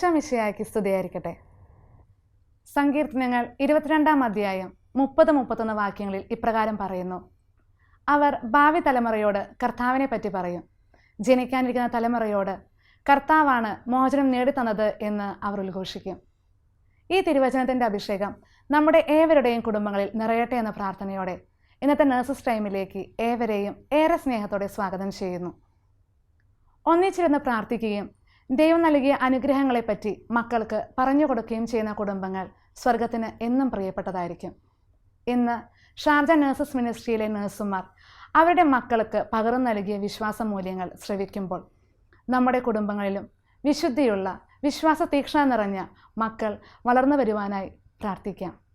ഈശോ മിശിയായ്ക്ക് സ്തുതിയായിരിക്കട്ടെ. സങ്കീർത്തനങ്ങൾ ഇരുപത്തിരണ്ടാം അധ്യായം മുപ്പത് മുപ്പത്തൊന്ന് വാക്യങ്ങളിൽ ഇപ്രകാരം പറയുന്നു. അവർ ഭാവി തലമുറയോട് കർത്താവിനെ പറ്റി പറയും. ജനിക്കാനിരിക്കുന്ന തലമുറയോട് കർത്താവാണ് മോചനം നേടിത്തന്നത് എന്ന് അവർ ഉദ്ഘോഷിക്കും. ഈ തിരുവചനത്തിന്റെ അഭിഷേകം നമ്മുടെ ഏവരുടെയും കുടുംബങ്ങളിൽ നിറയട്ടെ എന്ന പ്രാർത്ഥനയോടെ ഇന്നത്തെ നഴ്സസ് ടൈമിലേക്ക് ഏവരെയും ഏറെ സ്നേഹത്തോടെ സ്വാഗതം ചെയ്യുന്നു. ഒന്നിച്ചിരുന്ന് പ്രാർത്ഥിക്കുകയും ദൈവം നൽകിയ അനുഗ്രഹങ്ങളെപ്പറ്റി മക്കൾക്ക് പറഞ്ഞു കൊടുക്കുകയും ചെയ്യുന്ന കുടുംബങ്ങൾ സ്വർഗത്തിന് എന്നും പ്രിയപ്പെട്ടതായിരിക്കും. ഇന്ന് ഷാർജ നഴ്സസ് മിനിസ്ട്രിയിലെ നഴ്സുമാർ അവരുടെ മക്കൾക്ക് പകർന്നു നൽകിയ വിശ്വാസ മൂല്യങ്ങൾ ശ്രവിക്കുമ്പോൾ നമ്മുടെ കുടുംബങ്ങളിലും വിശുദ്ധിയുള്ള വിശ്വാസ തീക്ഷണ നിറഞ്ഞ മക്കൾ വളർന്നു വരുവാനായി പ്രാർത്ഥിക്കാം.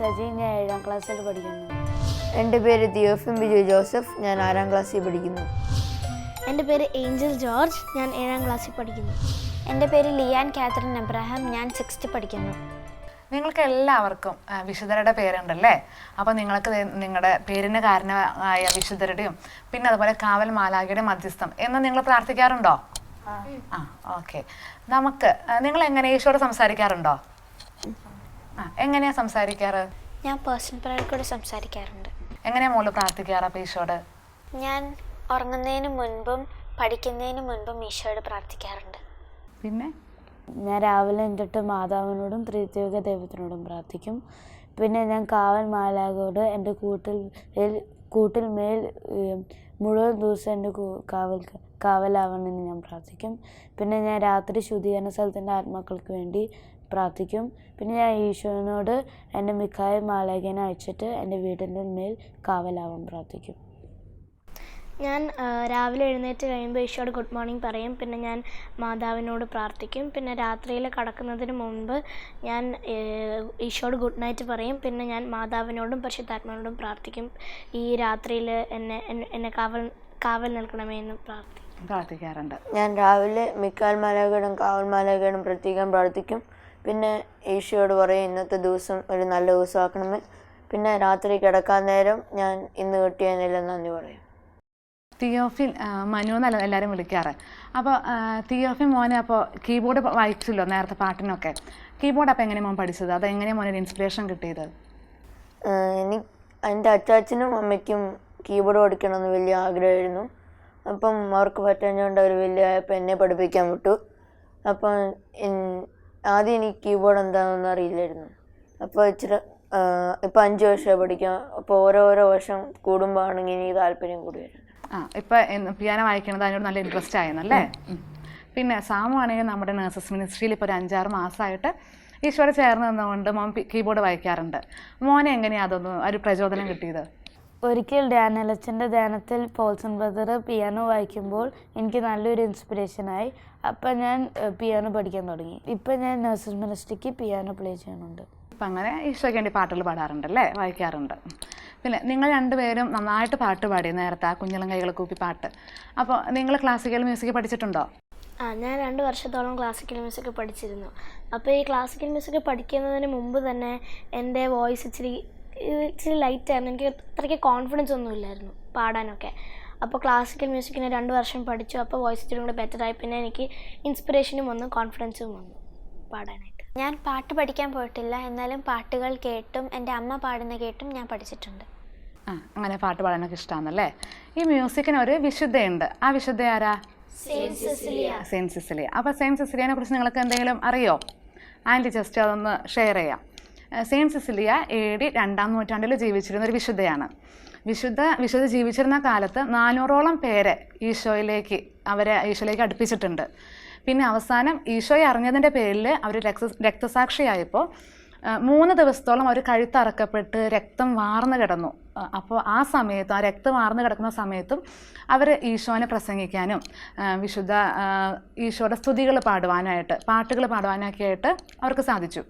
സജി ഞാൻ ഏഴാം ക്ലാസ്സിൽ പഠിക്കുന്നു. എന്റെ പേര് തിയോഫിൻ ബിജു ജോസഫ്. ഞാൻ ആറാം ക്ലാസ്സിൽ പഠിക്കുന്നു. എന്റെ പേര് ഏഞ്ചൽ ജോർജ്. ഞാൻ ഏഴാം ക്ലാസ്സിൽ പഠിക്കുന്നു. എന്റെ പേര് ലിയാൻ കാത്രിൻ അബ്രഹാം. ഞാൻ സിക്സ്ത് പഠിക്കുന്നു. നിങ്ങൾക്ക് എല്ലാവർക്കും വിശുദ്ധരുടെ പേരുണ്ടല്ലേ? അപ്പോൾ നിങ്ങൾക്ക് നിങ്ങളുടെ പേരിന് കാരണമായ വിശുദ്ധരുടെയും പിന്നെ അതുപോലെ കാവൽ മാലാഖയുടെ മധ്യസ്ഥം എന്ന് നിങ്ങൾ പ്രാർത്ഥിക്കാറുണ്ടോ? ആ. ഓക്കെ. നമുക്ക് നിങ്ങൾ എങ്ങനെ ഈശോട് സംസാരിക്കാറുണ്ടോ? എങ്ങനെയാ സംസാരിക്കാറ്? ഞാൻ പേഴ്സണൽ പ്രയർ കൂടെ സംസാരിക്കാറുണ്ട്. എങ്ങനെയാ മോൾ പ്രാർത്ഥിക്കാറ് അപ്പൊ ഈശോട് ഞാൻ ഉറങ്ങുന്നതിന് മുൻപും പഠിക്കുന്നതിന് മുൻപും ഈശോയോട് പ്രാർത്ഥിക്കാറുണ്ട്. പിന്നെ? ഞാൻ രാവിലെ എന്നിട്ട് മാതാവിനോടും ത്രിത്വിക ദൈവത്തിനോടും പ്രാർത്ഥിക്കും. പിന്നെ ഞാൻ കാവൽ മാലാകോട് എന്റെ കൂട്ടിൽ മേൽ- കൂട്ടിൽ മേൽ മുഴുവൻ ദിവസം എന്റെ കാവൽ കാവലാവണമെന്ന് ഞാൻ പ്രാർത്ഥിക്കും. പിന്നെ ഞാൻ രാത്രി ശുദ്ധീകരണ സ്ഥലത്തിന്റെ ആത്മാക്കൾക്ക് വേണ്ടി പ്രാർത്ഥിക്കും. പിന്നെ ഞാൻ ഈശോനോട് എന്റെ മിക്കായ മാലാഖേനെ അയച്ചിട്ട് എന്റെ വീടിന്റെ മേൽ കാവലാവാൻ പ്രാർത്ഥിക്കും. ഞാൻ രാവിലെ എഴുന്നേറ്റ് കഴിയുമ്പോൾ ഈശോയോട് ഗുഡ് മോർണിംഗ് പറയും. പിന്നെ ഞാൻ മാതാവിനോട് പ്രാർത്ഥിക്കും. പിന്നെ രാത്രിയിൽ കടക്കുന്നതിന് മുൻപ് ഞാൻ ഈശോട് ഈശോയോട് ഗുഡ് നൈറ്റ് പറയും. പിന്നെ ഞാൻ മാതാവിനോടും പരിശുദ്ധാത്മാവിനോടും പ്രാർത്ഥിക്കും. ഈ രാത്രിയിൽ എന്നെ എന്നെ- എന്നെ കാവൽ കാവൽ നിൽക്കണമേ എന്ന് പ്രാർത്ഥിക്കും. പ്രാർത്ഥിക്കാറുണ്ട്. ഞാൻ രാവിലെ മിക്കാൽ മാലകളും കാവൽ മാലകളും പ്രത്യേകം പ്രാർത്ഥിക്കും. പിന്നെ ഈശോയോട് പറയും ഇന്നത്തെ ദിവസം ഒരു നല്ല ദിവസമാക്കണമെന്ന്. പിന്നെ രാത്രി കിടക്കാൻ നേരം ഞാൻ ഇന്ന് കിട്ടിയതിനെല്ലാം നന്ദി പറയും. തിയോഫിൻ മനു എന്നല്ല എല്ലാവരും വിളിക്കാറ്. അപ്പോൾ തിയോഫിൻ മോനെ അപ്പോൾ കീബോർഡ് വായിച്ചല്ലോ നേരത്തെ പാട്ടിനൊക്കെ. കീബോർഡ് അപ്പോൾ എങ്ങനെ മോൻ പഠിച്ചത്? അത് എങ്ങനെ മോനൊരു ഇൻസ്പിറേഷൻ കിട്ടിയത്? എനിക്ക് എന്റെ അച്ചാച്ചനും അമ്മയ്ക്കും കീബോർഡ് പഠിക്കണമെന്ന് വലിയ ആഗ്രഹമായിരുന്നു. അപ്പം അവർക്ക് പറ്റാഞ്ഞുകൊണ്ട് അവർ വലിയ എന്നെ പഠിപ്പിക്കാൻ വിട്ടു. അപ്പം ആദ്യം എനിക്ക് കീബോർഡ് എന്താണെന്ന് അറിയില്ലായിരുന്നു. അപ്പോൾ ഇച്ചിരി ഇപ്പം അഞ്ച് വർഷമായി പഠിക്കാം അപ്പോൾ ഓരോരോ വർഷം കൂടുമ്പോൾ ആണെങ്കിൽ എനിക്ക് താല്പര്യം കൂടി വരുന്നത് ആ ഇപ്പം പിയാനോ വായിക്കണത് അതിനോട് നല്ല ഇൻട്രസ്റ്റ് ആയെന്നല്ലേ? പിന്നെ സാമു ആണെങ്കിൽ നമ്മുടെ നഴ്സസ് മിനിസ്ട്രിയിൽ ഇപ്പോൾ ഒരു അഞ്ചാറ് മാസമായിട്ട് ഈശോടെ ചേർന്ന് നിന്നുകൊണ്ട് മോൻ കീബോർഡ് വായിക്കാറുണ്ട്. മോനെ എങ്ങനെയാണ് അതൊന്ന് ഒരു പ്രചോദനം കിട്ടിയത്? ഒരിക്കൽ ഡാനലച്ചന്റെ ധ്യാനത്തിൽ പോൾസൺ ബ്രദർ പിയാനോ വായിക്കുമ്പോൾ എനിക്ക് നല്ലൊരു ഇൻസ്പിറേഷനായി അപ്പം ഞാൻ പിയാനോ പഠിക്കാൻ തുടങ്ങി. ഇപ്പം ഞാൻ നഴ്സസ് മിനിസ്ട്രിക്ക് പിയാനോ പ്ലേ ചെയ്യുന്നുണ്ട്. അപ്പം അങ്ങനെ ഈശോയ്ക്ക് വേണ്ടി പാട്ടുകൾ പാടാറുണ്ടല്ലേ? വായിക്കാറുണ്ട്. പിന്നെ നിങ്ങൾ രണ്ടുപേരും നന്നായിട്ട് പാട്ട് പാടി നേരത്തെ ആ കുഞ്ഞിളം കൈകൾ കൂപ്പി പാട്ട്. അപ്പോൾ നിങ്ങൾ ക്ലാസിക്കൽ മ്യൂസിക് പഠിച്ചിട്ടുണ്ടോ? ആ ഞാൻ രണ്ട് വർഷത്തോളം ക്ലാസിക്കൽ മ്യൂസിക് പഠിച്ചിരുന്നു. അപ്പോൾ ഈ ക്ലാസിക്കൽ മ്യൂസിക് പഠിക്കുന്നതിന് മുമ്പ് തന്നെ എന്റെ വോയിസ് ഇച്ചിരി ഇച്ചിരി ലൈറ്റായിരുന്നു എനിക്ക് അത്രയ്ക്ക് കോൺഫിഡൻസ് ഒന്നും ഇല്ലായിരുന്നു പാടാനൊക്കെ. അപ്പോൾ ക്ലാസിക്കൽ മ്യൂസിക്കിന് രണ്ട് വർഷം പഠിച്ചു. അപ്പോൾ വോയിസ് ഇച്ചിരി കൂടെ ആയി. പിന്നെ എനിക്ക് ഇൻസ്പിറേഷനും വന്നു കോൺഫിഡൻസും വന്നു പാടാനായിട്ട്. ഞാൻ പാട്ട് പഠിക്കാൻ പോയിട്ടില്ല. എന്നാലും പാട്ടുകൾ കേട്ടും എന്റെ അമ്മ പാടുന്ന കേട്ടും ഞാൻ പഠിച്ചിട്ടുണ്ട്. ആ അങ്ങനെ പാട്ട് പാടാനൊക്കെ ഇഷ്ടമാണല്ലേ ഈ മ്യൂസിക്കിന് ഒരു വിശുദ്ധയുണ്ട്. ആ വിശുദ്ധ ആരാ? സെയിൻ സിസിലിയ അപ്പോൾ സെയിൻ സിസിലിയനെ കുറിച്ച് നിങ്ങൾക്ക് എന്തെങ്കിലും അറിയോ? ആന്റി ജസ്റ്റ് അതൊന്ന് ഷെയർ ചെയ്യാം. സെയിന്റ് സിസിലിയ എ ഡി രണ്ടാം നൂറ്റാണ്ടിൽ ജീവിച്ചിരുന്ന ഒരു വിശുദ്ധയാണ്. വിശുദ്ധ വിശുദ്ധ ജീവിച്ചിരുന്ന കാലത്ത് നാനൂറോളം പേരെ ഈശോയിലേക്ക് അവരെ ഈശോയിലേക്ക് അടുപ്പിച്ചിട്ടുണ്ട്. പിന്നെ അവസാനം ഈശോയെ അറിഞ്ഞതിന്റെ പേരിൽ അവർ രക്ത രക്തസാക്ഷിയായപ്പോൾ മൂന്ന് ദിവസത്തോളം അവർ കഴുത്തറക്കപ്പെട്ട് രക്തം വാർന്നു കിടന്നു. അപ്പോൾ ആ സമയത്തും ആ രക്തം വാർന്നു കിടക്കുന്ന സമയത്തും അവർ ഈശോനെ പ്രസംഗിക്കാനും വിശുദ്ധ ഈശോയുടെ സ്തുതികൾ പാടുവാനായിട്ട് പാട്ടുകൾ പാടുവാനൊക്കെ ആയിട്ട് അവർക്ക് സാധിച്ചു.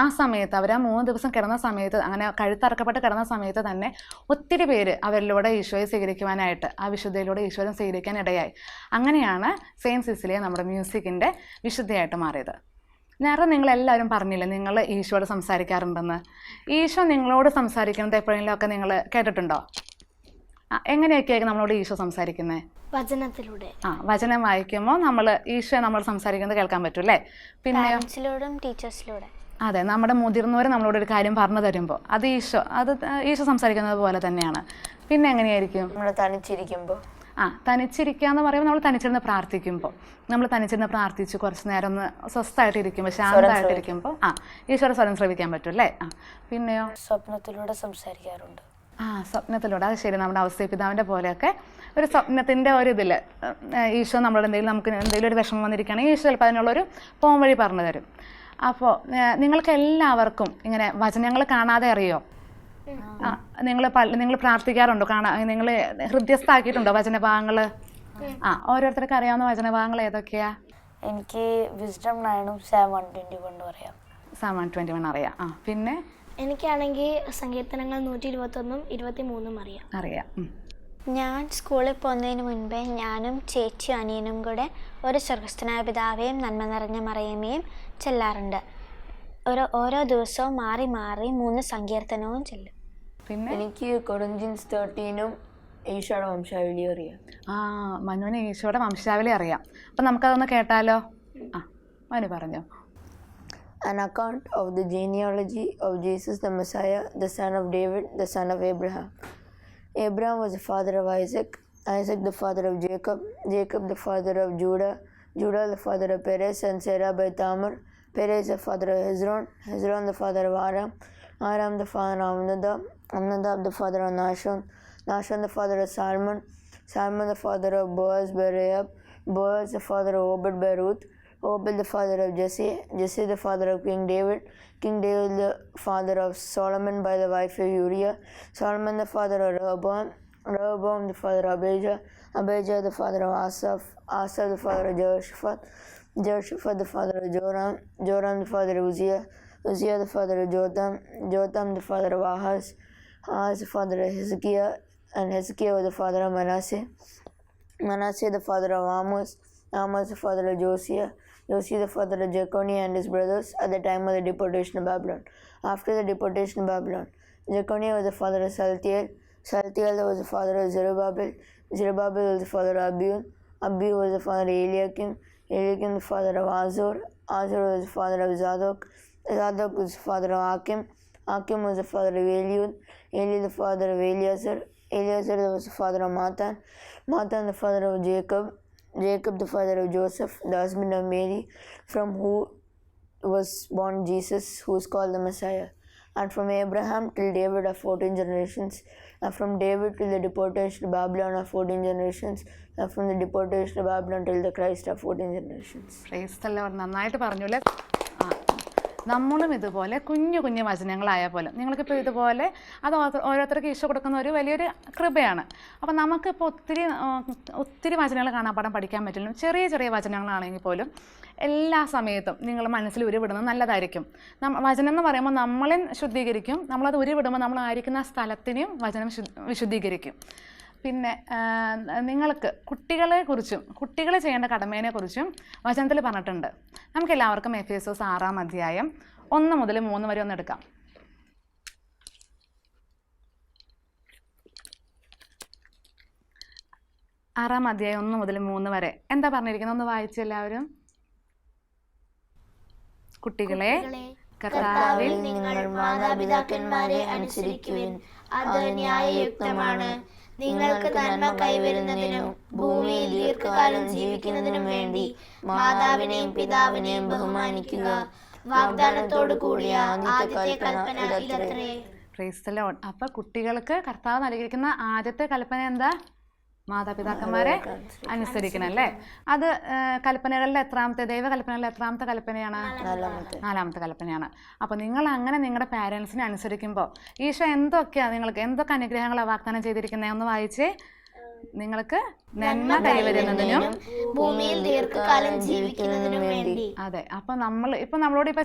ആ സമയത്ത് അവർ ആ മൂന്ന് ദിവസം കിടന്ന സമയത്ത് അങ്ങനെ കഴുത്തറക്കപ്പെട്ട് കിടന്ന സമയത്ത് തന്നെ ഒത്തിരി പേര് അവരിലൂടെ ഈശോയെ സ്വീകരിക്കുവാനായിട്ട് ആ വിശുദ്ധയിലൂടെ ഈശോയെ സ്വീകരിക്കാൻ ഇടയായി അങ്ങനെയാണ് സെയിൻ സിസിലിയ നമ്മുടെ മ്യൂസിക്കിന്റെ വിശുദ്ധയായിട്ട് മാറിയത്. നേരത്തെ നിങ്ങളെല്ലാവരും പറഞ്ഞില്ലേ നിങ്ങൾ ഈശോയോട് സംസാരിക്കാറുണ്ടെന്ന്? ഈശോ നിങ്ങളോട് സംസാരിക്കുന്നത് എപ്പോഴെങ്കിലും ഒക്കെ നിങ്ങൾ കേട്ടിട്ടുണ്ടോ? എങ്ങനെയൊക്കെയായിരിക്കും നമ്മളോട് ഈശോ സംസാരിക്കുന്നത് വചനത്തിലൂടെ. ആ വചനം വായിക്കുമ്പോൾ നമ്മൾ ഈശോ നമ്മൾ സംസാരിക്കുന്നത് കേൾക്കാൻ പറ്റും അല്ലേ പിന്നെ ടീച്ചേഴ്സിലൂടെ അതെ നമ്മുടെ മുതിർന്നവർ നമ്മളോട് ഒരു കാര്യം പറഞ്ഞു തരുമ്പോൾ അത് ഈശോ അത് ഈശോ സംസാരിക്കുന്നത് പോലെ തന്നെയാണ്. പിന്നെ എങ്ങനെയായിരിക്കും? നമ്മൾ തനിച്ചിരിക്കുമ്പോൾ ആ തനിച്ചിരിക്കുക എന്ന് പറയുമ്പോൾ നമ്മൾ തനിച്ചിരുന്ന് പ്രാർത്ഥിക്കുമ്പോൾ നമ്മൾ തനിച്ചിരുന്ന് പ്രാർത്ഥിച്ച് കുറച്ച് നേരം ഒന്ന് സ്വസ്ഥമായിട്ട് ഇരിക്കുമ്പോൾ ശാന്തമായിട്ട് ഇരിക്കുമ്പോൾ ആ ഈശ്വര സ്വരം ശ്രമിക്കാൻ പറ്റും അല്ലേ? ആ പിന്നെയോ? സ്വപ്നത്തിലൂടെ സംസാരിക്കാറുണ്ട്. ആ സ്വപ്നത്തിലൂടെ അത് ശരി നമ്മുടെ അവസ്ഥ പിതാവിന്റെ പോലെയൊക്കെ ഒരു സ്വപ്നത്തിന്റെ ഒരു ഇതിൽ ഈശോ നമ്മളോട് എന്തെങ്കിലും നമുക്ക് എന്തെങ്കിലും ഒരു വിഷമം വന്നിരിക്കുകയാണെങ്കിൽ ഈശോ ചിലപ്പോൾ അതിനുള്ളൊരു പോം വഴി പറഞ്ഞു തരും. അപ്പോൾ നിങ്ങൾക്ക് എല്ലാവർക്കും ഇങ്ങനെ വചനങ്ങൾ കാണാതെ അറിയോ? നിങ്ങൾ നിങ്ങൾ പ്രാർത്ഥിക്കാറുണ്ടോ? കാണാ നിങ്ങൾ ഹൃദ്യസ്ഥാക്കിയിട്ടുണ്ടോ വചനഭാഗങ്ങൾ ആ ഓരോരുത്തർക്ക് അറിയാവുന്ന വചനഭാഗങ്ങൾ ഏതൊക്കെയാ? എനിക്ക് വിസ്ഡം നയനും സെവൻ വൺ ട്വന്റി വണ്ണും അറിയാം സാമാൻ ട്വന്റി വൺ അറിയാം. ആ പിന്നെ? എനിക്കാണെങ്കിൽ സങ്കീർത്തനങ്ങൾ നൂറ്റി ഇരുപത്തൊന്നും ഇരുപത്തി മൂന്നും അറിയാം. അറിയാം ഞാൻ സ്കൂളിൽ പോകുന്നതിന് മുൻപേ ഞാനും ചേച്ചിയും അനിയനും കൂടെ ഒരു സ്വർഗസ്ഥനായ പിതാവേയും നന്മ നിറഞ്ഞ മറിയമേയും ചെല്ലാറുണ്ട് ഓരോ ഓരോ ദിവസവും മാറി മാറി മൂന്ന് സങ്കീർത്തനവും ചെല്ലും പിന്നെ എനിക്ക് കൊറിന്ത്യൻസ് തേർട്ടീനും ഈശോയുടെ വംശാവലി അറിയാം ആ മനുവിന് ഈശോയുടെ വംശാവലി അറിയാം അപ്പം നമുക്കതൊന്ന് കേട്ടാലോ ആ മനു പറഞ്ഞോ An account of the genealogy of Jesus the Messiah, the son of David, the son of Abraham. Abraham was the father of Isaac, Isaac the father of Jacob, Jacob the father of Judah, Judah the father of Perez and Sarah by Tamar, Perez the father of Hezron, Hezron the father of Aram, Aram the father of Amnadab, Amnadab the father of Nashon, Nashon the father of Salmon, Salmon the father of Boaz by Rahab, Boaz the father of Obed by Obed the father of Jesse, Jesse the father of King David, King David the father of Solomon by the wife of Uriah, Solomon the father of Rehoboam, Rehoboam the father of Abijah, Abijah the father of Asaph, Asaph the father of Jehoshaphat, Jehoshaphat the father of Joram, Joram the father of Uzziah, Uzziah the father of Jotham, Jotham the father of Ahaz, Ahaz the father of Hezekiah, and Hezekiah was the father of Manasseh. Manasseh the father of Amos, Amos the father of Josiah, Josiah the father of Jeconiah and his brothers at the time of the deportation of Babylon. After the deportation of Babylon, Jeconiah was the father of Saltiel, Saltiel was the father of Zerubbabel, Zerubbabel was the father of Abiud, Abiud was the father of Eliakim, Eliakim the father of Azor, Azor was the father of Zadok, Zadok was the father of Akim, Akim was the father of Eliud, Eliud the father of Eleazar, Eleazar was the father of Matan, Matan the father of Jacob, Jacob the father of Joseph, the husband of Mary, from who was born Jesus, who is called the Messiah. And from Abraham till David are 14 generations, and from David till the deportation to Babylon are 14 generations, from the deportation to Babylon till the Christ are 14 generations. ക്രൈസ്തല്ല നന്നായിട്ട് പറഞ്ഞു അല്ലേ നമ്മളും ഇതുപോലെ കുഞ്ഞു കുഞ്ഞു വചനങ്ങളായ പോലെ നിങ്ങൾക്കിപ്പോൾ ഇതുപോലെ അത് ഓരോ- ഓരോരുത്തർക്ക് ഈശോ കൊടുക്കുന്ന ഒരു വലിയൊരു കൃപയാണ്. അപ്പോൾ നമുക്കിപ്പോൾ ഒത്തിരി ഒത്തിരി വചനങ്ങൾ കാണാപ്പാടം പഠിക്കാൻ പറ്റില്ല. ചെറിയ ചെറിയ വചനങ്ങളാണെങ്കിൽ പോലും എല്ലാ സമയത്തും നിങ്ങൾ മനസ്സിൽ ഉരുവിടുന്നത് നല്ലതായിരിക്കും. നമ്മ വചനം എന്ന് പറയുമ്പോൾ നമ്മളെ ശുദ്ധീകരിക്കും നമ്മളത് ഉരുവിടുമ്പോൾ നമ്മളായിരിക്കുന്ന സ്ഥലത്തിനെയും വചനം വിശുദ്ധീകരിക്കും. പിന്നെ നിങ്ങൾക്ക് കുട്ടികളെ കുറിച്ചും കുട്ടികൾ ചെയ്യേണ്ട കടമേനെ കുറിച്ചും വചനത്തിൽ പറഞ്ഞിട്ടുണ്ട്. നമുക്ക് എല്ലാവർക്കും എഫ് എസ് എസ് ആറാം അധ്യായം ഒന്ന് മുതൽ മൂന്ന് വരെ ഒന്ന് എടുക്കാം. ആറാം അധ്യായം ഒന്ന് മുതൽ മൂന്ന് വരെ. എന്താ പറഞ്ഞിരിക്കുന്നത്? ഒന്ന് വായിച്ചു എല്ലാവരും. കുട്ടികളെ കർത്താവിൽ നിങ്ങൾ മാതാപിതാക്കന്മാരെ അനുസരിക്കുവിൻ. അത് ന്യായയുക്തമാണ്. നിങ്ങൾക്ക് നന്മ കൈവരുന്നതിനും ഭൂമിയിൽ ദീർഘകാലം ജീവിക്കുന്നതിനും വേണ്ടി മാതാവിനെയും പിതാവിനെയും ബഹുമാനിക്കുക. വാഗ്ദാനത്തോടു കൂടിയ ആദ്യത്തെ കൽപ്പന ഇതത്രേ. അപ്പൊ കുട്ടികൾക്ക് കർത്താവ് നൽകിയിരിക്കുന്ന ആദ്യത്തെ കൽപ്പന എന്താ? മാതാപിതാക്കന്മാരെ അനുസരിക്കണം. അല്ലേ അത് കല്പനകളിലെ കൽപ്പനകളിലെ എത്രാമത്തെ ദൈവകൽപ്പനകളിലെ എത്രാമത്തെ കൽപ്പനയാണ്? നാലാമത്തെ. കൽപ്പനയാണ്. അപ്പോൾ നിങ്ങൾ അങ്ങനെ നിങ്ങളുടെ പാരൻസിനെ അനുസരിക്കുമ്പോൾ ഈശോ എന്തൊക്കെയാണ് നിങ്ങൾക്ക് എന്തൊക്കെ അനുഗ്രഹങ്ങളാണ് വാഗ്ദാനം ചെയ്തിരിക്കുന്നത് ഒന്ന് വായിച്ചേ. നിങ്ങൾക്ക് നന്മ കൈവരുന്നതിനും ഭൂമിയിൽ ദീർഘകാലം ജീവിക്കുന്നതിനും വേണ്ടി. അതെ അപ്പൊ നമ്മൾ ഇപ്പൊ നമ്മളോട് ഇപ്പൊ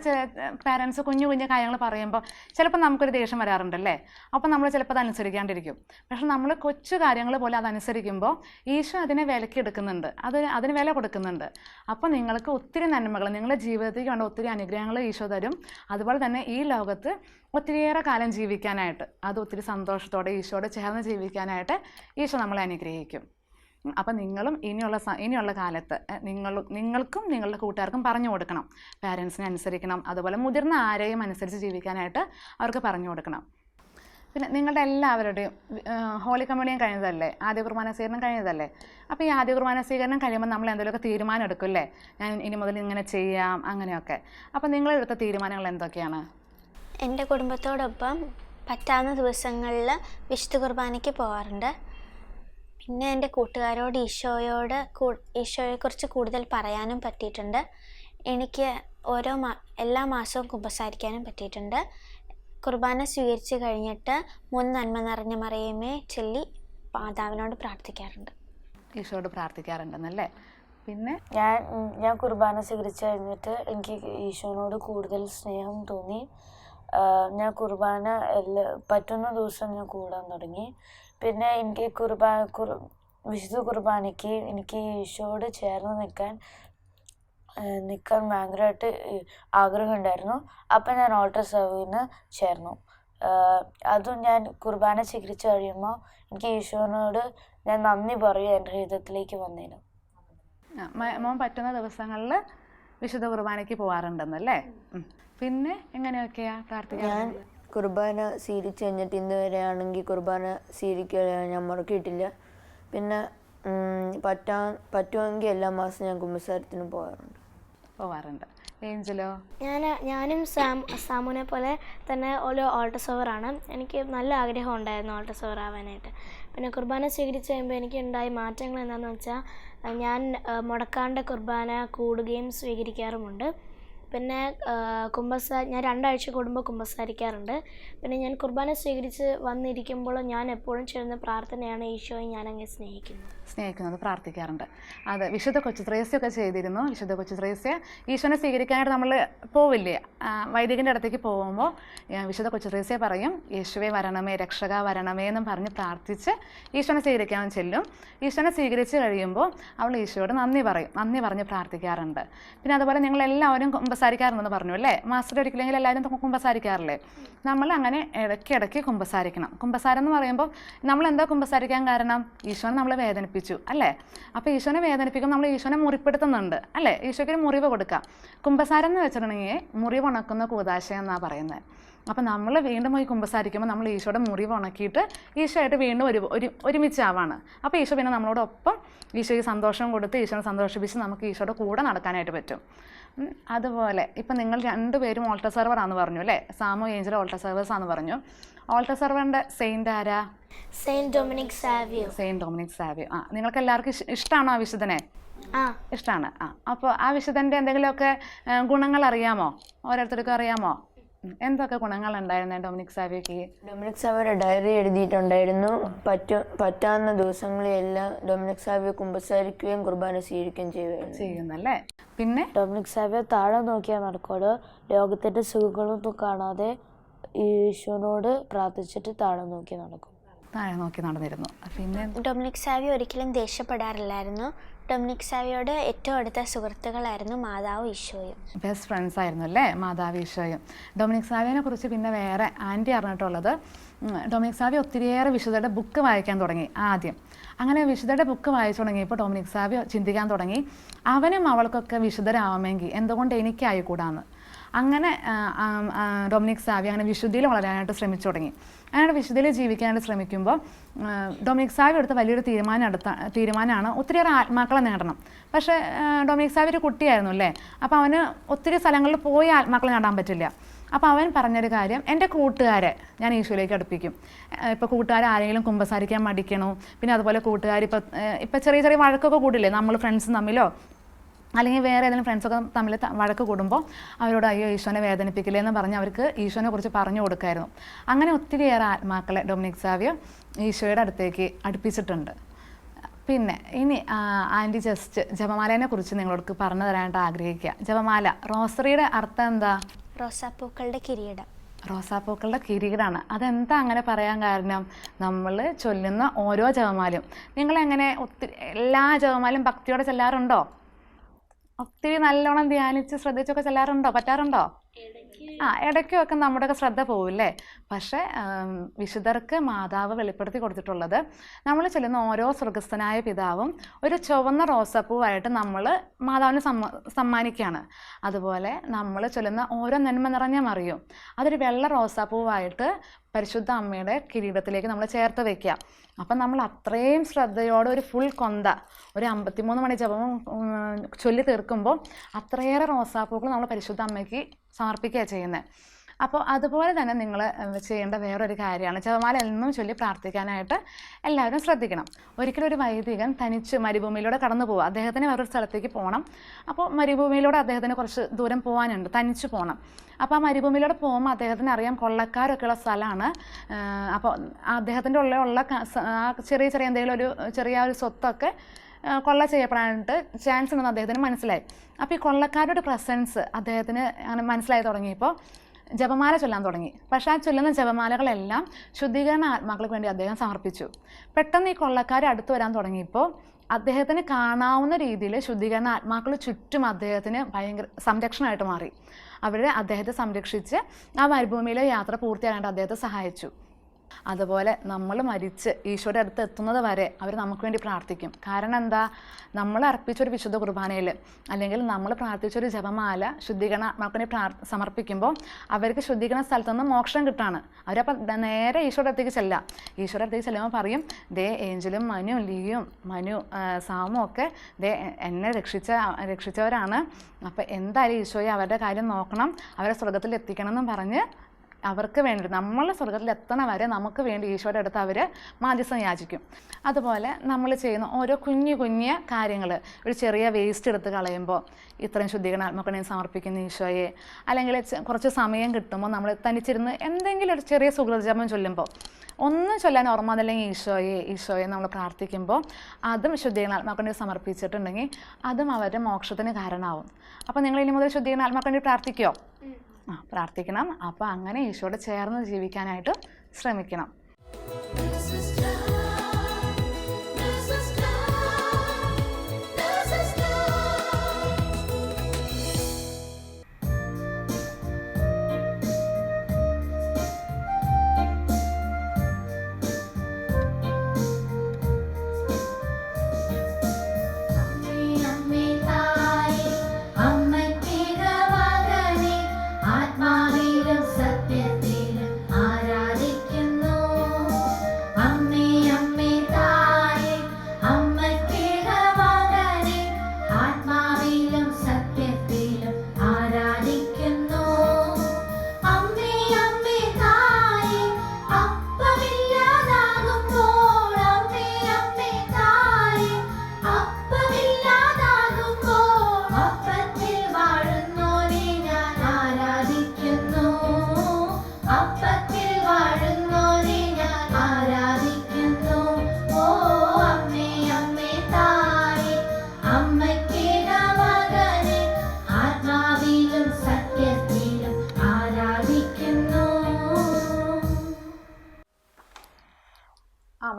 പേരൻസ് കുഞ്ഞു കുഞ്ഞു കാര്യങ്ങൾ പറയുമ്പോൾ ചിലപ്പോൾ നമുക്കൊരു ദേഷ്യം വരാറുണ്ടല്ലേ? അപ്പൊ നമ്മൾ ചിലപ്പോൾ അത് അനുസരിക്കാണ്ടിരിക്കും. പക്ഷെ നമ്മൾ കൊച്ചു കാര്യങ്ങൾ പോലെ അതനുസരിക്കുമ്പോൾ ഈശോ അതിനെ വിലക്കെടുക്കുന്നുണ്ട് അത് അതിന് വില കൊടുക്കുന്നുണ്ട്. അപ്പോൾ നിങ്ങൾക്ക് ഒത്തിരി നന്മകൾ നിങ്ങളുടെ ജീവിതത്തിലേക്ക് വേണ്ട ഒത്തിരി അനുഗ്രഹങ്ങൾ ഈശോ തരും. അതുപോലെ തന്നെ ഈ ലോകത്ത് ഒത്തിരിയേറെ കാലം ജീവിക്കാനായിട്ട് അത് ഒത്തിരി സന്തോഷത്തോടെ ഈശോയോട് ചേർന്ന് ജീവിക്കാനായിട്ട് ഈശോ നമ്മളെ അനുഗ്രഹിക്കും. അപ്പം നിങ്ങളും ഇനിയുള്ള ഇനിയുള്ള കാലത്ത് നിങ്ങൾ നിങ്ങൾക്കും നിങ്ങളുടെ കൂട്ടുകാർക്കും പറഞ്ഞു കൊടുക്കണം. പാരൻസിനെ അനുസരിക്കണം. അതുപോലെ മുതിർന്ന ആരെയും അനുസരിച്ച് ജീവിക്കാനായിട്ട് അവർക്ക് പറഞ്ഞു കൊടുക്കണം. പിന്നെ നിങ്ങളുടെ എല്ലാവരുടെയും ഹോളി കമ്മ്യൂണിയൻ കഴിഞ്ഞതല്ലേ? ആദ്യ കുർബാന സ്വീകരണം കഴിഞ്ഞതല്ലേ? അപ്പോൾ ഈ ആദ്യ കുർബാന സ്വീകരണം കഴിയുമ്പോൾ നമ്മൾ എന്തെങ്കിലുമൊക്കെ തീരുമാനം അല്ലേ ഞാൻ ഇനി മുതൽ ഇങ്ങനെ ചെയ്യാം അങ്ങനെയൊക്കെ. അപ്പോൾ നിങ്ങളെടുത്ത തീരുമാനങ്ങൾ എന്തൊക്കെയാണ്? എന്റെ കുടുംബത്തോടൊപ്പം പറ്റാവുന്ന ദിവസങ്ങളിൽ വിശുദ്ധ കുർബാനയ്ക്ക് പോകാറുണ്ട്. പിന്നെ എന്റെ കൂട്ടുകാരോട് ഈശോയോട് ഈശോയെക്കുറിച്ച് കൂടുതൽ പറയാനും പറ്റിയിട്ടുണ്ട്. എനിക്ക് ഓരോ മാ എല്ലാ മാസവും കുമ്പസാരിക്കാനും പറ്റിയിട്ടുണ്ട്. കുർബാന സ്വീകരിച്ച് കഴിഞ്ഞിട്ട് മൂന്ന് നന്മ നിറഞ്ഞ മറിയമേ ചൊല്ലി മാതാവിനോട് പ്രാർത്ഥിക്കാറുണ്ട്. ഈശോയോട് പ്രാർത്ഥിക്കാറുണ്ടെന്നല്ലേ? പിന്നെ? ഞാൻ ഞാൻ കുർബാന സ്വീകരിച്ച് കഴിഞ്ഞിട്ട് എനിക്ക് ഈശോനോട് കൂടുതൽ സ്നേഹം തോന്നി. ഞാൻ കുർബാന എല്ലാ പറ്റുന്ന ദിവസം ഞാൻ കൂടാൻ തുടങ്ങി. പിന്നെ എനിക്ക് കുർബാന കുർ വിശുദ്ധ കുർബാനയ്ക്ക് എനിക്ക് ഈശോയോട് ചേർന്ന് നിൽക്കാൻ നിൽക്കാൻ ഭയങ്കരമായിട്ട് ആഗ്രഹമുണ്ടായിരുന്നു. അപ്പം ഞാൻ ഓൾട്ടർ സർവീന് ചേർന്നു. അതും ഞാൻ കുർബാന സ്വീകരിച്ച് കഴിയുമ്പോൾ എനിക്ക് ഈശോനോട് ഞാൻ നന്ദി പറയും എന്റെ ഹൃദയത്തിലേക്ക് വന്നതിന്. മോൻ പറ്റുന്ന ദിവസങ്ങളിൽ വിശുദ്ധ കുർബാനയ്ക്ക് പോകാറുണ്ടെന്നല്ലേ. പിന്നെ എങ്ങനെയൊക്കെയാ പ്രാർത്ഥിക്കാൻ ഞാൻ കുർബാന സ്വീകരിച്ച് കഴിഞ്ഞിട്ട് ഇന്ന് വരെ ആണെങ്കിൽ കുർബാന സ്വീകരിക്കുക ഞാൻ മുടക്കിയിട്ടില്ല. പിന്നെ പറ്റാ പറ്റാൻ പറ്റുമെങ്കിൽ എല്ലാ മാസം ഞാൻ കുമ്പസാരത്തിന് പോകാറുണ്ട്. പോവാറുണ്ട്. ഏഞ്ചലോ? ഞാൻ ഞാനും സാം സാമുനെ പോലെ തന്നെ ഒരു ഓൾട്ടർ ആണ് എനിക്ക് നല്ല ആഗ്രഹം ഉണ്ടായിരുന്നു ഓൾട്ടർ സോവർ ആവാനായിട്ട് പിന്നെ കുർബാന സ്വീകരിച്ച് കഴിയുമ്പോൾ എനിക്ക് ഉണ്ടായ മാറ്റങ്ങൾ എന്താണെന്ന് വെച്ചാൽ ഞാൻ മുടക്കാണ്ട് കുർബാന കൂടുകയും സ്വീകരിക്കാറുമുണ്ട്. പിന്നെ കുമ്പസ ഞാൻ രണ്ടാഴ്ച കൂടുമ്പോൾ കുമ്പസാരിക്കാറുണ്ട്. പിന്നെ ഞാൻ കുർബാന സ്വീകരിച്ച് വന്നിരിക്കുമ്പോൾ ഞാൻ എപ്പോഴും ചെയ്യുന്ന പ്രാർത്ഥനയാണ് ഈശോയെ ഞാൻ സ്നേഹിക്കുന്നത് സ്നേഹിക്കുന്നു. സ്നേഹിക്കുന്നത് പ്രാർത്ഥിക്കാറുണ്ട്. അത് വിശുദ്ധ കൊച്ചു ത്രേസ്യൊക്കെ ചെയ്തിരുന്നു. വിശുദ്ധ കൊച്ചു ത്രേസ്യ ഈശോനെ സ്വീകരിക്കാനായിട്ട് നമ്മൾ പോവില്ലേ? വൈദികന്റെ അടുത്തേക്ക് പോകുമ്പോൾ വിശുദ്ധ കൊച്ചു ത്രേസ്യ പറയും യേശുവെ വരണമേ രക്ഷക വരണമേ എന്നും പറഞ്ഞ് പ്രാർത്ഥിച്ച് ഈശോനെ സ്വീകരിക്കാൻ ചെല്ലും. ഈശോനെ സ്വീകരിച്ച് കഴിയുമ്പോൾ അവൾ ഈശോയോട് നന്ദി പറയും. നന്ദി പറഞ്ഞ് പ്രാർത്ഥിക്കാറുണ്ട്. പിന്നെ അതുപോലെ നിങ്ങൾ എല്ലാവരും കുമ്പസാരിക്കാറുണ്ടെന്ന് പറഞ്ഞു അല്ലേ? മാസ്റ്റർ ഒരിക്കലെങ്കിൽ എല്ലാവരും കുമ്പസാരിക്കാറില്ലേ? നമ്മൾ അങ്ങനെ ഇടയ്ക്കിടയ്ക്ക് കുമ്പസാരിക്കണം. കുമ്പസാരം എന്ന് പറയുമ്പോൾ നമ്മൾ എന്താ കുമ്പസാരിക്കാൻ കാരണം? ഈശോനെ നമ്മളെ വേദനിപ്പിച്ചു അല്ലേ? അപ്പോൾ ഈശോനെ വേദനിപ്പിക്കും നമ്മൾ ഈശോനെ മുറിപ്പെടുത്തുന്നുണ്ട് അല്ലേ? ഈശോയ്ക്ക് ഒരു മുറിവ് കൊടുക്കാം. കുമ്പസാരം എന്ന് വെച്ചിട്ടുണ്ടെങ്കിൽ മുറിവ് ഉണക്കുന്ന കൂതാശ എന്നാണ് പറയുന്നത് അപ്പോൾ നമ്മൾ വീണ്ടും പോയി കുമ്പസാരിക്കുമ്പോൾ നമ്മൾ ഈശോയുടെ മുറിവ് ഉണക്കിയിട്ട് ഈശോയായിട്ട് വീണ്ടും ഒരു ഒരു ഒരുമിച്ചാവാണ് അപ്പോൾ ഈശോ പിന്നെ നമ്മളോടൊപ്പം ഈശോയ്ക്ക് സന്തോഷം കൊടുത്ത് ഈശോനെ സന്തോഷിപ്പിച്ച് നമുക്ക് ഈശോയുടെ കൂടെ നടക്കാനായിട്ട് പറ്റും. അതുപോലെ ഇപ്പം നിങ്ങൾ രണ്ടുപേരും ഓൾട്ടർ സെർവറാന്ന് പറഞ്ഞു അല്ലേ? സാമോ ഏഞ്ചൽ ഓൾട്ടർ സെർവേഴ്സ് ആണെന്ന് പറഞ്ഞു. ഓൾട്ടർ സെർവറിന്റെ സെയിന്റ് ആരാ? Saint Dominic Savio saint Dominic Savio ആ നിങ്ങൾക്ക് എല്ലാവർക്കും ഇഷ്- ഇഷ്ടമാണോ ആ വിശുദ്ധനെ? ആ. ഇഷ്ടമാണ് ആ അപ്പോൾ ആ വിശുദ്ധന്റെ എന്തെങ്കിലുമൊക്കെ ഗുണങ്ങൾ അറിയാമോ? ഓരോരുത്തർക്കും അറിയാമോ? ഉം, ഗുണങ്ങൾ ഉണ്ടായിരുന്നേ? ഡൊമിനിക് സാവിയോക്ക്? ഡൊമിനിക് സാവിയുടെ ഡയറി എഴുതിയിട്ടുണ്ടായിരുന്നു. പറ്റു പറ്റാവുന്ന ദിവസങ്ങളിലെല്ലാം ഡൊമിനിക് സാവിയ കുമ്പസാരിക്കുകയും കുർബാന സ്വീകരിക്കുകയും ചെയ്യുകയായിരുന്നു ചെയ്യുന്നല്ലേ? പിന്നെ? ഡൊമിനിക് സാവിയ താഴെ നോക്കിയാൽ നടക്കോട് ലോകത്തിന്റെ സുഖങ്ങളൊന്നും കാണാതെ ഈശോനോട് പ്രാർത്ഥിച്ചിട്ട് താഴെ നോക്കി നടക്കും. താഴെ നോക്കി നടന്നിരുന്നു. പിന്നെ? ഡൊമിനിക് സാവിയ ഒരിക്കലും ദേഷ്യപ്പെടാറില്ലായിരുന്നു. ഡൊമിനിക് സാവിയോട് ഏറ്റവും അടുത്ത സുഹൃത്തുക്കളായിരുന്നു മാതാവ് ഈശോയും. ബെസ്റ്റ് ഫ്രണ്ട്സ് ആയിരുന്നു അല്ലേ? മാതാവ് ഈശോയും. ഡൊമിനിക് സാവിയെ കുറിച്ച് പിന്നെ വേറെ ആന്റി അറിഞ്ഞിട്ടുള്ളത് ഡൊമിനിക് സാവി ഒത്തിരിയേറെ വിശുദ്ധയുടെ ബുക്ക് വായിക്കാൻ തുടങ്ങി ആദ്യം. അങ്ങനെ വിശുദ്ധയുടെ ബുക്ക് വായിച്ചു തുടങ്ങിയപ്പോൾ ഡൊമിനിക് സാവി ചിന്തിക്കാൻ തുടങ്ങി അവനും അവൾക്കൊക്കെ വിശുദ്ധരാവാമെങ്കിൽ എന്തുകൊണ്ട് എനിക്കായിക്കൂടാന്ന്? അങ്ങനെ ഡൊമിനിക് സാവി അങ്ങനെ വിശുദ്ധിയിൽ വളരാനായിട്ട് ശ്രമിച്ചു തുടങ്ങി. അങ്ങനെ വിശുദ്ധിയിൽ ജീവിക്കാനായിട്ട് ശ്രമിക്കുമ്പോൾ ഡൊമിനിക് സാവി എടുത്ത വലിയൊരു തീരുമാനം എടുത്ത തീരുമാനമാണ് ഒത്തിരിയേറെ ആത്മാക്കളെ നേടണം. പക്ഷേ ഡൊമിനിക് സാവി ഒരു കുട്ടിയായിരുന്നു അല്ലേ? അപ്പോൾ അവന് ഒത്തിരി സ്ഥലങ്ങളിൽ പോയി ആത്മാക്കളെ നേടാൻ പറ്റില്ല. അപ്പോൾ അവൻ പറഞ്ഞൊരു കാര്യം എന്റെ കൂട്ടുകാരെ ഞാൻ ഈശോയിലേക്ക് അടുപ്പിക്കും. ഇപ്പോൾ കൂട്ടുകാർ ആരെങ്കിലും കുമ്പസാരിക്കാൻ മടിക്കണോ? പിന്നെ അതുപോലെ കൂട്ടുകാർ ഇപ്പോൾ ഇപ്പോൾ ചെറിയ ചെറിയ വഴക്കൊക്കെ കൂടില്ലേ? നമ്മൾ ഫ്രണ്ട്സ് തമ്മിലോ അല്ലെങ്കിൽ വേറെ ഏതെങ്കിലും ഫ്രണ്ട്സൊക്കെ തമ്മിൽ വഴക്ക് കൂടുമ്പോൾ അവരോട് അയ്യോ ഈശോനെ വേദനിപ്പിക്കില്ലേ എന്ന് പറഞ്ഞ് അവർക്ക് ഈശോനെ കുറിച്ച് പറഞ്ഞു കൊടുക്കായിരുന്നു. അങ്ങനെ ഒത്തിരിയേറെ ആത്മാക്കളെ ഡൊമിനിക് സാവിയോ ഈശോയുടെ അടുത്തേക്ക് അടുപ്പിച്ചിട്ടുണ്ട്. പിന്നെ ഇനി ആന്റി ജസ്റ്റ് ജപമാലേനെ കുറിച്ച് നിങ്ങളോട് പറഞ്ഞു തരാനായിട്ട് ആഗ്രഹിക്കുക. ജപമാല റോസറിയുടെ അർത്ഥം എന്താ? റോസാപ്പൂക്കളുടെ കിരീടം. റോസാപ്പൂക്കളുടെ കിരീടമാണ് അതെന്താ അങ്ങനെ പറയാൻ കാരണം? നമ്മൾ ചൊല്ലുന്ന ഓരോ ജപമാലയും. നിങ്ങളെങ്ങനെ ഒത്തിരി എല്ലാ ജപമാലയും ഭക്തിയോടെ ചെല്ലാറുണ്ടോ? ഒത്തിരി നല്ലോണം ധ്യാനിച്ച് ശ്രദ്ധിച്ചൊക്കെ ചെല്ലാറുണ്ടോ? പറ്റാറുണ്ടോ? ആ ഇടയ്ക്കൊക്കെ നമ്മുടെയൊക്കെ ശ്രദ്ധ പോവില്ലേ? പക്ഷേ വിശുദ്ധർക്ക് മാതാവ് വെളിപ്പെടുത്തി കൊടുത്തിട്ടുള്ളത് നമ്മൾ ചെല്ലുന്ന ഓരോ സ്വർഗസ്ഥനായ പിതാവും ഒരു ചുവന്ന റോസപ്പൂവായിട്ട് നമ്മൾ മാതാവിന് സമ്മ സമ്മാനിക്കുകയാണ്. അതുപോലെ നമ്മൾ ചൊല്ലുന്ന ഓരോ നന്മ നിറഞ്ഞ മറിയും അതൊരു വെള്ള റോസാപ്പൂവായിട്ട് പരിശുദ്ധ അമ്മയുടെ കിരീടത്തിലേക്ക് നമ്മൾ ചേർത്ത് വെക്കുക. അപ്പം നമ്മൾ അത്രയും ശ്രദ്ധയോടെ ഒരു ഫുൾ കൊന്ത ഒരു അമ്പത്തിമൂന്ന് മണി ജപം ചൊല്ലി തീർക്കുമ്പോൾ അത്രയേറെ റോസാപ്പൂക്കൾ നമ്മൾ പരിശുദ്ധ അമ്മയ്ക്ക് സമർപ്പിക്കുകയാണ് ചെയ്യുന്നത് അപ്പോൾ അതുപോലെ തന്നെ നിങ്ങൾ ചെയ്യേണ്ട വേറൊരു കാര്യമാണ്. ജപമാല എന്നും ചൊല്ലി പ്രാർത്ഥിക്കാനായിട്ട് എല്ലാവരും ശ്രദ്ധിക്കണം. ഒരിക്കലും ഒരു വൈദികൻ തനിച്ച് മരുഭൂമിയിലൂടെ കടന്നു പോകുക അദ്ദേഹത്തിന് വേറൊരു സ്ഥലത്തേക്ക് പോകണം അപ്പോൾ മരുഭൂമിയിലൂടെ അദ്ദേഹത്തിന് കുറച്ച് ദൂരം പോകാനുണ്ട് തനിച്ച് പോകണം അപ്പോൾ ആ മരുഭൂമിയിലൂടെ പോകുമ്പോൾ അദ്ദേഹത്തിന് അറിയാം കൊള്ളക്കാരൊക്കെയുള്ള സ്ഥലമാണ് അപ്പോൾ അദ്ദേഹത്തിന്റെ ഉള്ള ഉള്ള ചെറിയ ചെറിയ എന്തെങ്കിലും ഒരു ചെറിയ ഒരു സ്വത്തൊക്കെ കൊള്ള ചെയ്യപ്പെടാനായിട്ട് ചാൻസ് ഉണ്ടെന്ന് അദ്ദേഹത്തിന് മനസ്സിലായി. അപ്പോൾ ഈ കൊള്ളക്കാരുടെ പ്രസൻസ് അദ്ദേഹത്തിന് അങ്ങനെ മനസ്സിലായി തുടങ്ങിയപ്പോൾ ജപമാല ചൊല്ലാൻ തുടങ്ങി. പക്ഷേ ആ ചൊല്ലുന്ന ജപമാലകളെല്ലാം ശുദ്ധീകരണ ആത്മാക്കൾക്ക് വേണ്ടി അദ്ദേഹം സമർപ്പിച്ചു. പെട്ടെന്ന് ഈ കൊള്ളക്കാർ അടുത്ത് വരാൻ തുടങ്ങിയപ്പോൾ അദ്ദേഹത്തിന് കാണാവുന്ന രീതിയിൽ ശുദ്ധീകരണ ആത്മാക്കൾ ചുറ്റും അദ്ദേഹത്തിന് ഭയങ്കര സംരക്ഷണമായിട്ട് മാറി. അവർ അദ്ദേഹത്തെ സംരക്ഷിച്ച് ആ മരുഭൂമിയിലെ യാത്ര പൂർത്തിയാകാണ്ട് അദ്ദേഹത്തെ സഹായിച്ചു. അതുപോലെ നമ്മൾ മരിച്ച് ഈശോയുടെ അടുത്ത് എത്തുന്നത് വരെ അവർ നമുക്ക് വേണ്ടി പ്രാർത്ഥിക്കും. കാരണം എന്താ? നമ്മൾ അർപ്പിച്ചൊരു വിശുദ്ധ കുർബാനയിൽ അല്ലെങ്കിൽ നമ്മൾ പ്രാർത്ഥിച്ചൊരു ജപമാല ശുദ്ധീകരണ ആത്മാക്കളെ പ്രാർ സമർപ്പിക്കുമ്പോൾ അവർക്ക് ശുദ്ധീകരണ സ്ഥലത്തു നിന്ന് മോക്ഷം കിട്ടാണ്. അവരപ്പം നേരെ ഈശോയുടെ അടുത്തേക്ക് ചെല്ലാം ഈശോയുടെ അടുത്തേക്ക് ചെല്ലുമ്പോൾ പറയും ദേ ഏഞ്ചലും മനു ലിയും മനു സാമും ഒക്കെ ദേ എന്നെ രക്ഷിച്ച രക്ഷിച്ചവരാണ്. അപ്പം എന്തായാലും ഈശോയെ അവരുടെ കാര്യം നോക്കണം. അവരെ സ്വർഗത്തിൽ എത്തിക്കണം എന്നും പറഞ്ഞ് അവർക്ക് വേണ്ടി നമ്മളെ സ്വർഗത്തിൽ എത്തണ വരെ നമുക്ക് വേണ്ടി ഈശോയുടെ അടുത്ത് അവർ മാധ്യസ്ഥം യാചിക്കും. അതുപോലെ നമ്മൾ ചെയ്യുന്ന ഓരോ കുഞ്ഞു കുഞ്ഞു കാര്യങ്ങൾ ഒരു ചെറിയ വേസ്റ്റ് എടുത്ത് കളയുമ്പോൾ ഇത്രയും ശുദ്ധീകരണ ശുദ്ധീകരണാത്മകനെ സമർപ്പിക്കുന്ന ഈശോയെ. അല്ലെങ്കിൽ കുറച്ച് സമയം കിട്ടുമ്പോൾ നമ്മൾ തനിച്ചിരുന്ന് എന്തെങ്കിലും ഒരു ചെറിയ സുഹൃതജപം ചൊല്ലുമ്പോൾ ഒന്നും ചൊല്ലാൻ ഓർമ്മ അതല്ലെങ്കിൽ ഈശോയെ ഈശോയെ നമ്മൾ പ്രാർത്ഥിക്കുമ്പോൾ അതും ശുദ്ധീകരണാത്മാക്കളെ സമർപ്പിച്ചിട്ടുണ്ടെങ്കിൽ അതും അവരുടെ മോക്ഷത്തിന് കാരണമാവും. അപ്പോൾ നിങ്ങൾ ഇനി മുതൽ ശുദ്ധീകരണാത്മാക്കളെ പ്രാർത്ഥിക്കുമോ പ്രാർത്ഥിക്കണം. അപ്പോൾ അങ്ങനെ ഈശോയോട് ചേർന്ന് ജീവിക്കാനായിട്ട് ശ്രമിക്കണം.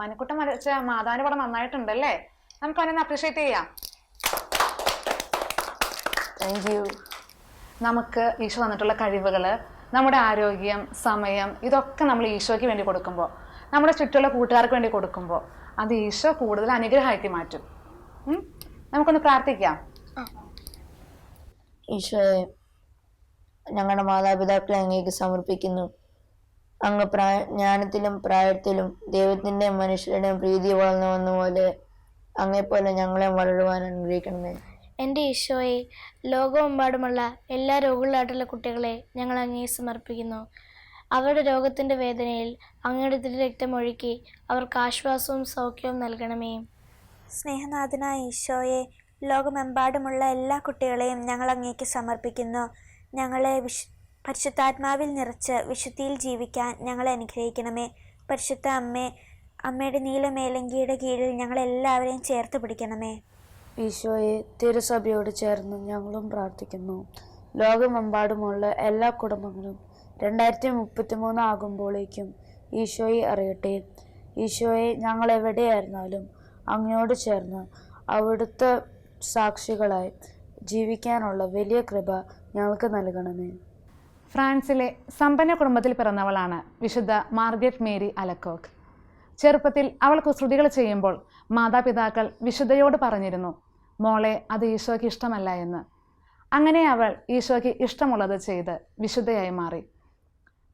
മനക്കുട്ടം വരച്ച മാതാവിന്റെ പടം നന്നായിട്ടുണ്ടല്ലേ? നമുക്ക് അവനെ അപ്രീഷിയേറ്റ് ചെയ്യാം. താങ്ക് യു നമുക്ക് ഈശോ തന്നിട്ടുള്ള കഴിവുകൾ നമ്മുടെ ആരോഗ്യം സമയം ഇതൊക്കെ നമ്മൾ ഈശോയ്ക്ക് വേണ്ടി കൊടുക്കുമ്പോൾ നമ്മുടെ ചുറ്റുള്ള കൂട്ടുകാർക്ക് വേണ്ടി കൊടുക്കുമ്പോൾ അത് ഈശോ കൂടുതൽ അനുഗ്രഹമാക്കി മാറ്റും? നമുക്കൊന്ന് പ്രാർത്ഥിക്കാം. ഈശോയെ ഞങ്ങളുടെ മാതാപിതാക്കളെ അങ്ങേക്ക് സമർപ്പിക്കുന്നു. അങ്ങ് പ്രായ ജ്ഞാനത്തിലും പ്രായത്തിലും ദൈവത്തിന്റെയും മനുഷ്യരുടെയും പ്രീതി വളർന്നു വന്ന പോലെ അങ്ങേപ്പോലെ ഞങ്ങളെ വളരുവാൻ അനുഗ്രഹിക്കണമേ. എന്റെ ഈശോയെ ലോകമെമ്പാടുമുള്ള എല്ലാ രോഗികളായിട്ടുള്ള കുട്ടികളെ ഞങ്ങൾ അങ്ങേ സമർപ്പിക്കുന്നു. അവരുടെ രോഗത്തിന്റെ വേദനയിൽ അങ്ങയുടെ രക്തം രക്തമൊഴുക്കി അവർക്ക് ആശ്വാസവും സൗഖ്യവും നൽകണമേ. സ്നേഹനാഥനായ ഈശോയെ ലോകമെമ്പാടുമുള്ള എല്ലാ കുട്ടികളെയും ഞങ്ങൾ അങ്ങേക്ക് സമർപ്പിക്കുന്നു. ഞങ്ങളെ വിശ് പരിശുദ്ധാത്മാവിൽ നിറച്ച് വിശുദ്ധിയിൽ ജീവിക്കാൻ ഞങ്ങളെ അനുഗ്രഹിക്കണമേ. പരിശുദ്ധ അമ്മേ അമ്മയുടെ നീലമേലങ്കിയുടെ കീഴിൽ ഞങ്ങളെല്ലാവരെയും ചേർത്ത് പിടിക്കണമേ. ഈശോയെ തിരുസഭയോട് ചേർന്ന് ഞങ്ങളും പ്രാർത്ഥിക്കുന്നു. ലോകമെമ്പാടുമുള്ള എല്ലാ കുടുംബങ്ങളും രണ്ടായിരത്തി മുപ്പത്തി മൂന്ന് ആകുമ്പോഴേക്കും ഈശോയെ അറിയട്ടെ. ഈശോയെ ഞങ്ങൾ എവിടെയായിരുന്നാലും അങ്ങയോട് ചേർന്ന് അവിടുത്തെ സാക്ഷികളായി ജീവിക്കാനുള്ള വലിയ കൃപ ഞങ്ങൾക്ക് നൽകണമേ. ഫ്രാൻസിലെ സമ്പന്ന കുടുംബത്തിൽ പിറന്നവളാണ് വിശുദ്ധ മാർഗരറ്റ് മേരി അലക്കോക്ക്. ചെറുപ്പത്തിൽ അവൾ കുസൃതികൾ ചെയ്യുമ്പോൾ മാതാപിതാക്കൾ വിശുദ്ധയോട് പറഞ്ഞിരുന്നു മോളെ അത് ഈശോയ്ക്ക് ഇഷ്ടമല്ല എന്ന്. അങ്ങനെ അവൾ ഈശോയ്ക്ക് ഇഷ്ടമുള്ളത് ചെയ്ത് വിശുദ്ധയായി മാറി.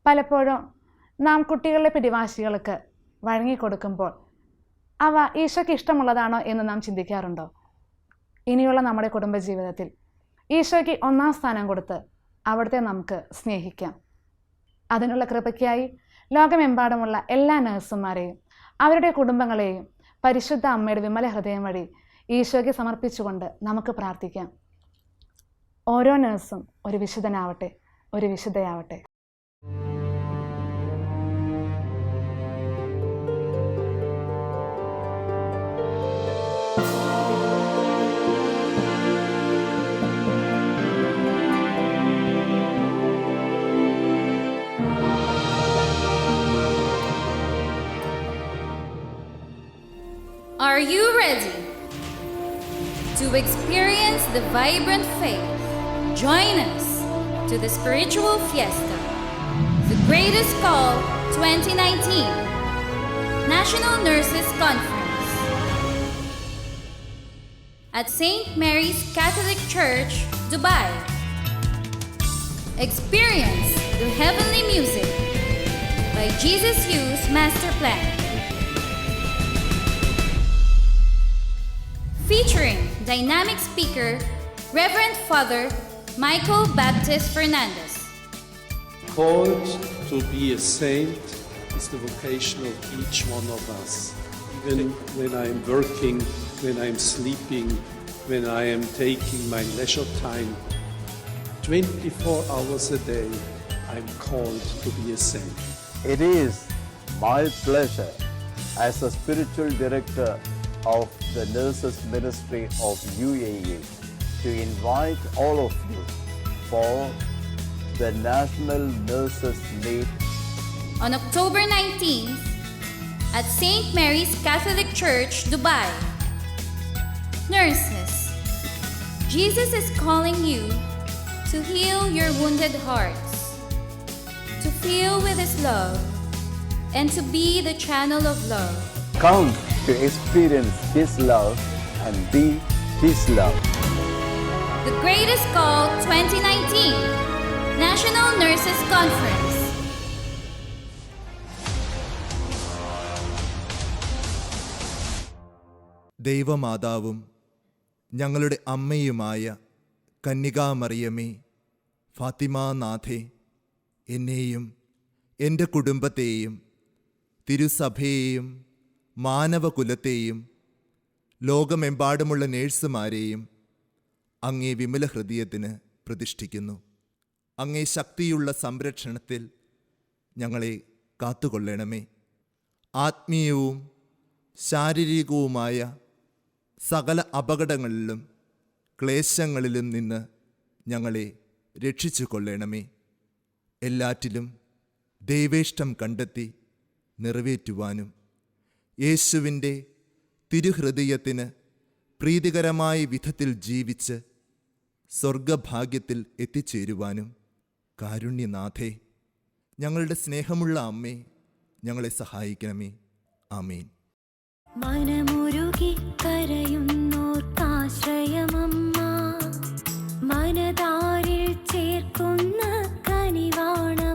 പലപ്പോഴും നാം കുട്ടികളുടെ പിടിവാശികൾക്ക് വഴങ്ങിക്കൊടുക്കുമ്പോൾ അവ ഈശോയ്ക്ക് ഇഷ്ടമുള്ളതാണോ എന്ന് നാം ചിന്തിക്കാറുണ്ടോ? ഇനിയുള്ള നമ്മുടെ കുടുംബജീവിതത്തിൽ ഈശോയ്ക്ക് ഒന്നാം സ്ഥാനം കൊടുത്ത് അവിടുത്തെ നമുക്ക് സ്നേഹിക്കാം. അതിനുള്ള കൃപയ്ക്കായി ലോകമെമ്പാടുമുള്ള എല്ലാ നഴ്സുമാരെയും അവരുടെ കുടുംബങ്ങളെയും പരിശുദ്ധ അമ്മയുടെ വിമല ഹൃദയം വഴി ഈശോയ്ക്ക് സമർപ്പിച്ചുകൊണ്ട് നമുക്ക് പ്രാർത്ഥിക്കാം. ഓരോ നഴ്സും ഒരു വിശുദ്ധനാവട്ടെ ഒരു വിശുദ്ധയാവട്ടെ. thank you ready to experience the vibrant faith? Join us to the spiritual fiesta, the greatest call 2019 National Nurses Conference at St. Mary's Catholic Church, Dubai. Experience the heavenly music by Jesus Youth Master Plan. Featuring dynamic speaker Reverend Father Michael Baptist Fernandez. Called to be a saint is the vocation of each one of us. Even when I am working, when I am sleeping, when I am taking my leisure time, 24 hours a day, I'm called to be a saint. It is my pleasure as a spiritual director of the Nurses Ministry of UAE to invite all of you for the National Nurses Meet on October 19th at St. Mary's Catholic Church, Dubai. Nurses, Jesus is calling you to heal your wounded hearts, to feel with His love, and to be the channel of love. Come to experience His love and be His love. The Greatest Call 2019 National Nurses Conference. ദൈവമാതാവും ഞങ്ങളുടെ അമ്മയുമായ കന്യകാമറിയമേ ഫാത്തിമാനാഥേ എന്നെയും എന്റെ കുടുംബത്തെയും തിരുസഭയെയും മാനവകുലത്തെയും ലോകമെമ്പാടുമുള്ള നേഴ്സുമാരെയും അങ്ങേ വിമല ഹൃദയത്തിന് പ്രതിഷ്ഠിക്കുന്നു. അങ്ങേ ശക്തിയുള്ള സംരക്ഷണത്തിൽ ഞങ്ങളെ കാത്തുകൊള്ളണമേ. ആത്മീയവും ശാരീരികവുമായ സകല അപകടങ്ങളിലും ക്ലേശങ്ങളിലും നിന്ന് ഞങ്ങളെ രക്ഷിച്ചു കൊള്ളണമേ എല്ലാറ്റിലും ദൈവേഷ്ടം കണ്ടെത്തി നിറവേറ്റുവാനും യേശുവിന്റെ തിരുഹൃദയത്തിന് പ്രീതികരമായ വിധത്തിൽ ജീവിച്ച് സ്വർഗഭാഗ്യത്തിൽ എത്തിച്ചേരുവാനും കാരുണ്യനാഥേ ഞങ്ങളുടെ സ്നേഹമുള്ള അമ്മേ ഞങ്ങളെ സഹായിക്കണമേ. ആമേൻ. മനമുരുകി കരയുന്നോർക്കാശ്രയമമ്മ മനതാരിൽ ചേർക്കുന്ന കനിവാണമ്മ